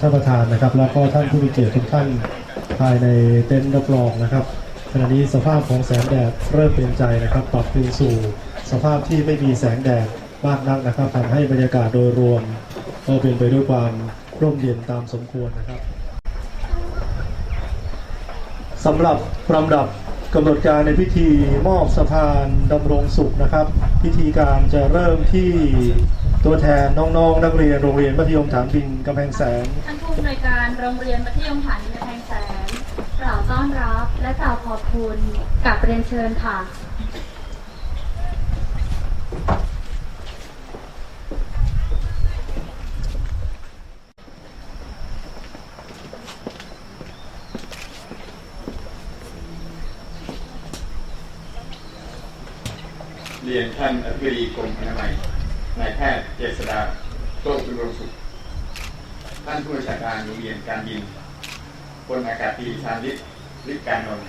ท่านประธานนะครับ แล้วก็ท่านผู้มีเกียรติทุกท่านภายในเต็นท์รับรองนะครับขณะนี้สภาพของแสงแดดเริ่มเป็นใจนะครับปรับคืนสู่สภาพที่ไม่มีแสงแดดมากนักนะครับทำให้บรรยากาศโดยรวมก็เป็นไปด้วยความร่มเย็นตามสมควรนะครับสำหรับลำดับกำหนดการในพิธีมอบสะพานดำรงสุขนะครับ พิธีการจะเริ่มที่ ตัวแทนน้องๆ นักเรียนโรงเรียนมัธยมฐานบินกำแพงแสน ท่านผู้อำนวยการโรงเรียนมัธยมฐานกำแพงแสนกล่าวต้อนรับและกล่าวขอบคุณกับเรียนเชิญค่ะ เรียนท่านอธิบดีกรมอนามัย นายแพทย์เจษดาโต้จุลสุข ท่านผู้บัญชาการโรงเรียนการบินพลอากาศตรีชาญฤทธิ์ฤทธิ์การนนท์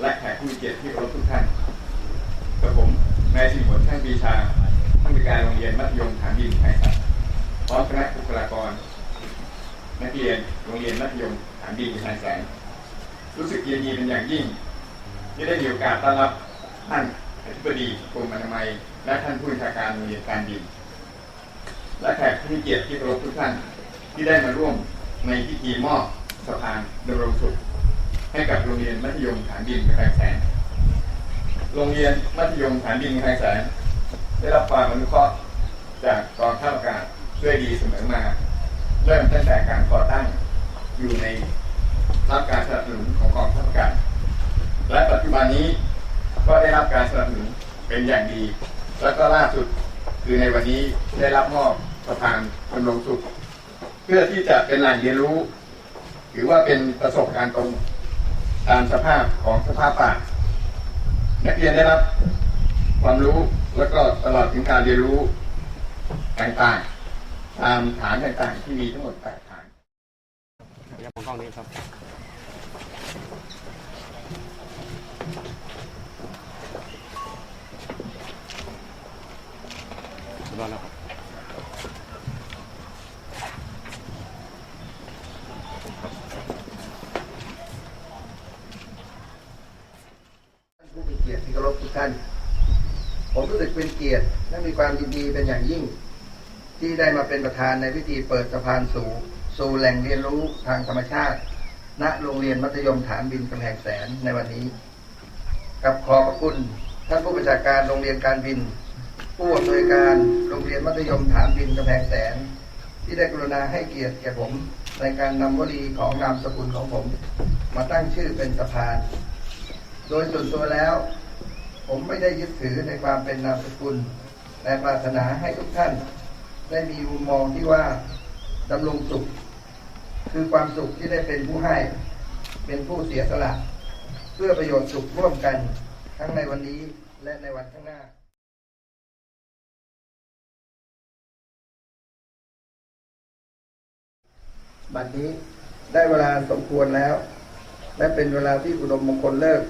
และแขกผู้มีเกียรติที่เคารพทุกท่านกับผมนายสิริผลช่างปีชาผู้อำนวยการโรงเรียนมัธยมฐานบินไทยสัตว์พร้อมคณะบุคลากร นักเรียนโรงเรียนมัธยมฐานบินไทยแสนรู้สึกยินดีเป็นอย่างยิ่งที่ได้มีโอกาสต้อนรับท่าน ธิบดีกรมอนามัย และท่านผู้บัญชาการโรงเรียนการบิน และแขกผู้มีเกียรติที่เคารพทุกท่านที่ได้มาร่วมในพิธีมอบสะพานดำรงสุข ให้กับโรงเรียนมัธยมฐานบินกำแพงแสน โรงเรียนมัธยมฐานบินกำแพงแสน ได้รับความอนุเคราะห์จากกองทัพอากาศด้วยดีเสมอมา เริ่มตั้งแต่การก่อตั้งอยู่ในรับการสนับสนุนของกองทัพอากาศและปัจจุบันนี้ ก็ได้รับการสนับสนุนเป็นอย่างดี แล้วก็ล่าสุดคือในวันนี้ได้รับมอบประธานดำรงสุข เพื่อที่จะเป็นแหล่งเรียนรู้ หรือว่าเป็นประสบการณ์ตรงตามสภาพของสภาพป่านักเรียนได้รับความรู้แล้วก็ตลอดถึงการเรียนรู้ต่างๆ ตามฐานต่างๆ ที่มีทั้งหมดแปดฐานท่านผู้มีเกียรติที่เคารพทุกท่าน ผมรู้สึ กียรติและมีความยินดีเป็นอย่างยิ่ง ที่ได้มาเป็นประธานในพิธีเปิดสะพานสู่สู่แหล่งเรียนรู้ทางธรรมชาติ ณโรงเรียนมัธยมฐานบินกำแพงแสนในวันนี้ กับขอบพระคุณท่านผู้บัญชาการโรงเรียนการบิน ผู้อำนวยการโรงเรียนมัธยมฐานบินกำแพงแสน ที่ได้กรุณาให้เกียรติแก่ผม ในการนำวลีของนามสกุลของผม มาตั้งชื่อเป็นสะพาน โดยส่วนตัวแล้ว ผมไม่ได้ยึดถือในความเป็นนามสกุลแต่ปรารถนาให้ทุกท่าน ได้มีมุมมองที่ว่าดำรงสุข คือความสุขที่ได้เป็นผู้ให้ เป็นผู้เสียสละ เพื่อประโยชน์สุขร่วมกัน ทั้งในวันนี้และในวันข้างหน้าบัดนี้ได้เวลาสมควรแล้ว และเป็นเวลาที่อุดมมงคลเลิก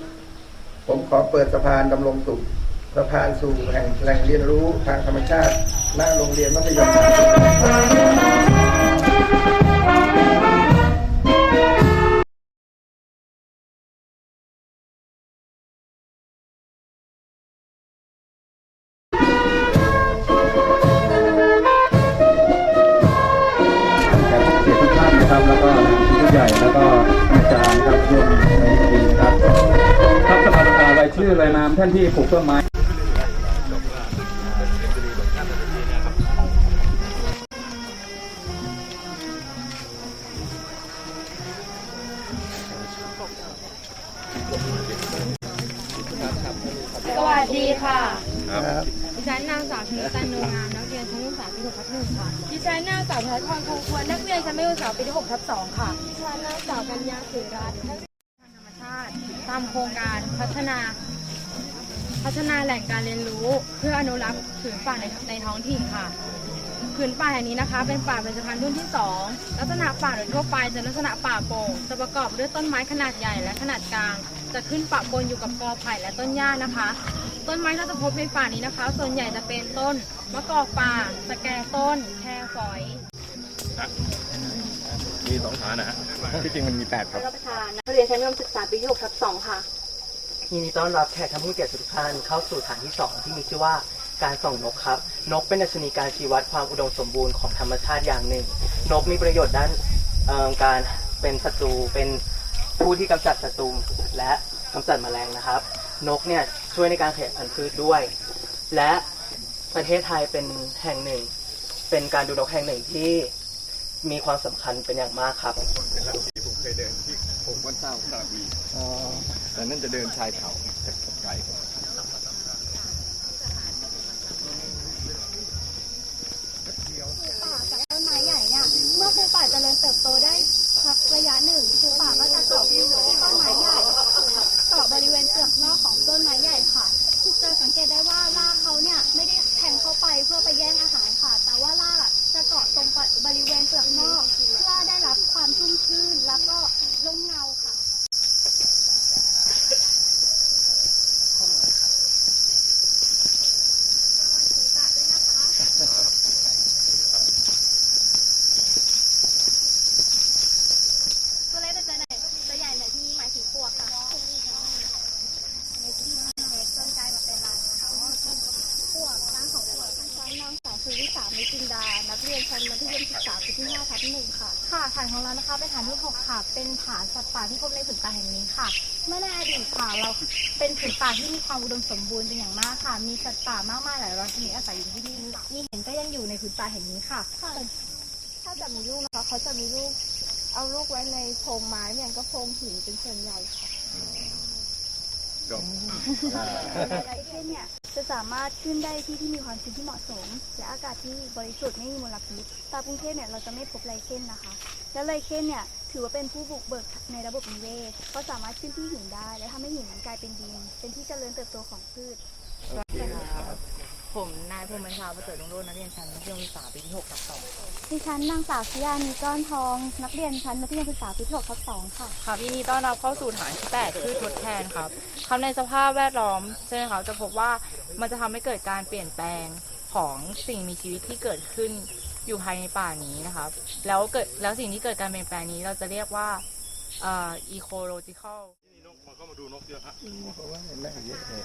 ผมขอเปิดสะพานดำรงสุขสะพานสู่แห่งแหล่งเรียนรู้ทางธรรมชาติณโรงเรียนมัธยม ชิกรายชื่อรายนามท่านที่ปลูกต้นไม้สวัสดีค่ะครับดิฉันนางสาวชนิตันโนงามนักเรียนชั้นศึกษาปีหกทับหนึ่งค่ะ ดิฉันนางสาวพัชพรคงควรนักเรียนชั้นมัธยมศึกษาปีที่หกทับสองค่ะ ดิฉันนางสาวกัญญาเสรัตน์นักเรียนทางธรรมชาติตามโครงการพัฒนา พัฒนาแหล่งการเรียนรู้ เพื่ออนุรักษ์ผืนป่าในในท้องถิ่นค่ะผืนป่าแห่งนี้นะคะ เป็นป่าเบญจพรรณรุ่นที่ 2 ลักษณะป่าโดยทั่วไปจะลักษณะป่าโปร่งจะประกอบด้วยต้นไม้ขนาดใหญ่และขนาดกลาง จะขึ้นปะปนอยู่กับกอไผ่และต้นหญ้านะคะ ต้นไม้ที่เราจะพบในป่านี้นะคะ ส่วนใหญ่จะเป็นต้นมะกอกป่าสแกต้น แครฝอยมีสองฐานนะฮะที่จริงมันมีแปดครับรับประทานนักเรียนชั้นมัธยมศึกษาปีที่6ทับ2ค่ะ ยินดีต้อนรับแขกท่านผู้เกียรติทุกท่านเข้าสู่ฐานที่ 2 ที่มีชื่อว่าการส่องนกครับ นกเป็นดัชนีการชี้วัดความอุดมสมบูรณ์ของธรรมชาติอย่างหนึ่ง นกมีประโยชน์ด้านการเป็นศัตรูเป็นผู้ที่กำจัดศัตรูและกำจัดแมลงนะครับ นกเนี่ยช่วยในการขยายพันธุ์พืชด้วย และประเทศไทยเป็นแห่งหนึ่ง เป็นการดูนกแห่งหนึ่งที่มีความสำคัญเป็นอย่างมากครับ เคยเดินที่ผมวันเศร้าสระบุรีแต่นั่นจะเดินชายเขาจากไกลป่าจากต้นไม้ใหญ่เนี่ย เมื่อภูป่าเจริญเติบโตได้สักระยะหนึ่งภูป่าก็จะเกาะที่ต้นไม้ใหญ่เกาะบริเวณเปลือกนอกของต้นไม้ใหญ่ค่ะจะสังเกตได้ว่ารากเขาเนี่ยไม่ได้แทงเข้าไปเพื่อไปแย่งอาหารค่ะ แต่ว่ารากอะจะเกาะตรงบริเวณเปลือกนอก เพื่อได้รับความชุ่มชื่นแล้วก็ร่มเงาค่ะ ตัวเล็กแต่จะใหญ่จะใหญ่หน่อยที่หมายถึงปวกค่ะเล็กที่เล็กจนกลายมาเป็นรังนะคะปวกร้านของปวกชั้นนางสาวสุริสามิจินดา นักเรียนชั้นมัธยมศึกษาปีที่5ทับหนึ่ง ค่ะ ค่ะฐานของเรานะคะเป็นฐานที่6ค่ะ เป็นฐานสัตว์ป่าที่พบในผืนป่าแห่งนี้ค่ะ เมื่อในอดีตค่ะ เราเป็นผืนป่าที่มีความอุดมสมบูรณ์เป็นอย่างมากค่ะ มีสัตว์ป่ามากมายหลายร้อยชนิดอาศัยอยู่ที่นี่มีเห็นก็ยังอยู่ในผืนป่าแห่งนี้ค่ะ ถ้าจะมีลูกนะคะเขาจะมีลูกเอาลูกไว้ในโพรงไม้เนี่ยก็โพรงหินเป็นส่วนใหญ่ค่ะจบไรเช่นเนี่ย จะสามารถขึ้นได้ที่ที่มีความชื้นที่เหมาะสม และอากาศที่บริสุทธิ์ไม่มีมลพิษตากรุงเทพเนี่ยเราจะไม่พบไรเช่นนะคะ และไรเช่นเนี่ยถือว่าเป็นผู้บุกเบิกในระบบนิเวศเพราะสามารถขึ้นที่หินได้ และทำให้หินนั้นกลายเป็นดิน เป็นที่เจริญเติบโตของพืช โอเคครับ ผมนายภูมิชาประเสริฐรุ่งโรจน์นักเรียนชั้นมัธยมศึกษาปีที่6ทับ2ดิฉันนางสาวชิยานีก้อนทอง นักเรียนชั้นมัธยมศึกษาปีที่6ทับ2ค่ะครับยินดีต้อนรับเข้าสู่ฐานที่8คือทดแทนครับคำในสภาพแวดล้อมใช่ไหมครับจะพบว่ามันจะทำให้เกิดการเปลี่ยนแปลงของสิ่งมีชีวิตที่เกิดขึ้นอยู่ภายในป่านี้นะครับ แล้วเกิดแล้วสิ่งที่เกิดการเปลี่ยนแปลงนี้เราจะเรียกว่าเอ่อ ecological นกมาเข้ามาดูนกเยอะฮะเพราะว่าเห็นไหมเยอะเลย